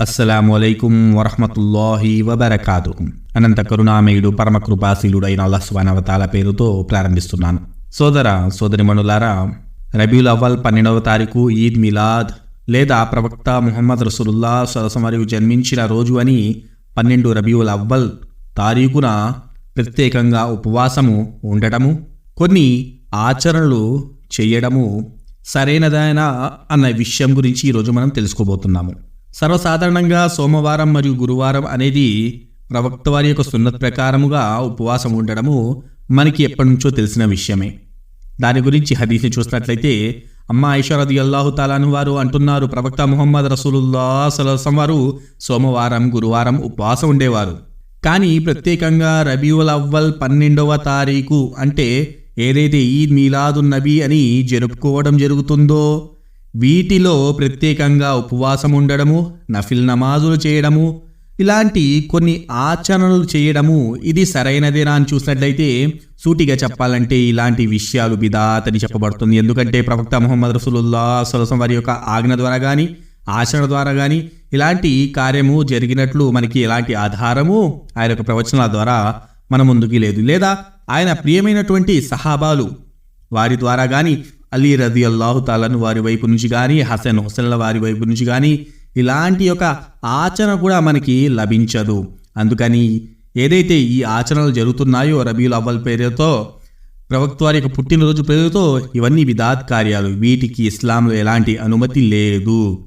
అస్సలాము అలైకుం వరహమతుల్లాహి వబర్కాతు అనంత కరుణామయుడు పరమ అల్లస్వానవతాల అయిన పేరుతో ప్రారంభిస్తున్నాను. సోదర సోదరిమణులారా రబీల్ అవ్వల్ పన్నెండవ తారీఖు ఈద్ మిలాద్ లేదా ప్రవక్త ముహమ్మద్ రసూలుల్లా సరస మరియు జన్మించిన రోజు అని పన్నెండు రబీవుల్ అవ్వల్ తారీఖున ప్రత్యేకంగా ఉపవాసము ఉండటము కొన్ని ఆచరణలు చేయడము సరైనదైనా అన్న విషయం గురించి ఈరోజు మనం తెలుసుకోబోతున్నాము. సర్వసాధారణంగా సోమవారం మరియు గురువారం అనేది ప్రవక్త వారి యొక్క సున్నత్ ప్రకారముగా ఉపవాసం ఉండడము మనకి ఎప్పటి నుంచో తెలిసిన విషయమే. దాని గురించి హదీస్ని చూసినట్లయితే అమ్మ ఐషారది అల్లాహు తాలాను వారు అంటున్నారు ప్రవక్త ముహమ్మద్ రసూలుల్లా సలసం వారు సోమవారం గురువారం ఉపవాసం ఉండేవారు. కానీ ప్రత్యేకంగా రబీవుల్ అవ్వల్ పన్నెండవ తారీఖు అంటే ఏదైతే ఈద్ మీలాదున్ నబీ అని జరుపుకోవడం జరుగుతుందో వీటిలో ప్రత్యేకంగా ఉపవాసం ఉండడము నఫిల్ నమాజులు చేయడము ఇలాంటి కొన్ని ఆచరణలు చేయడము ఇది సరైనదేనా అని చూసినట్లయితే సూటిగా చెప్పాలంటే ఇలాంటి విషయాలు బిదాత్ అని చెప్పబడుతుంది. ఎందుకంటే ప్రవక్త ముహమ్మద్ రసూలుల్లా సలసం వారి యొక్క ఆజ్ఞ ద్వారా కానీ ఆచరణ ద్వారా కానీ ఇలాంటి కార్యము జరిగినట్లు మనకి ఎలాంటి ఆధారము ఆయన యొక్క ప్రవచనాల ద్వారా మన ముందుకి లేదు. లేదా ఆయన ప్రియమైనటువంటి సహాబాలు వారి ద్వారా కానీ అలీ రది అల్లాహు తాలను వారి వైపు నుంచి కానీ హసన్ హుసన్ల వారి వైపు నుంచి కానీ ఇలాంటి యొక్క ఆచరణ కూడా మనకి లభించదు. అందుకని ఏదైతే ఈ ఆచరణలు జరుగుతున్నాయో రబీల్ అవ్వల్ పేరుతో ప్రవక్త వారి యొక్క పుట్టినరోజు పేరుతో ఇవన్నీ విదాత్ కార్యాలు. వీటికి ఇస్లాంలో ఎలాంటి అనుమతి లేదు.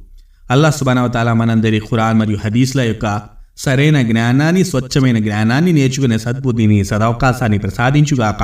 అల్లా సుబానవతాల మనందరి ఖురాన్ మరియు హదీస్ల యొక్క సరైన జ్ఞానాన్ని స్వచ్ఛమైన జ్ఞానాన్ని నేర్చుకునే సద్బుద్ధిని సదవకాశాన్ని ప్రసాదించుగాక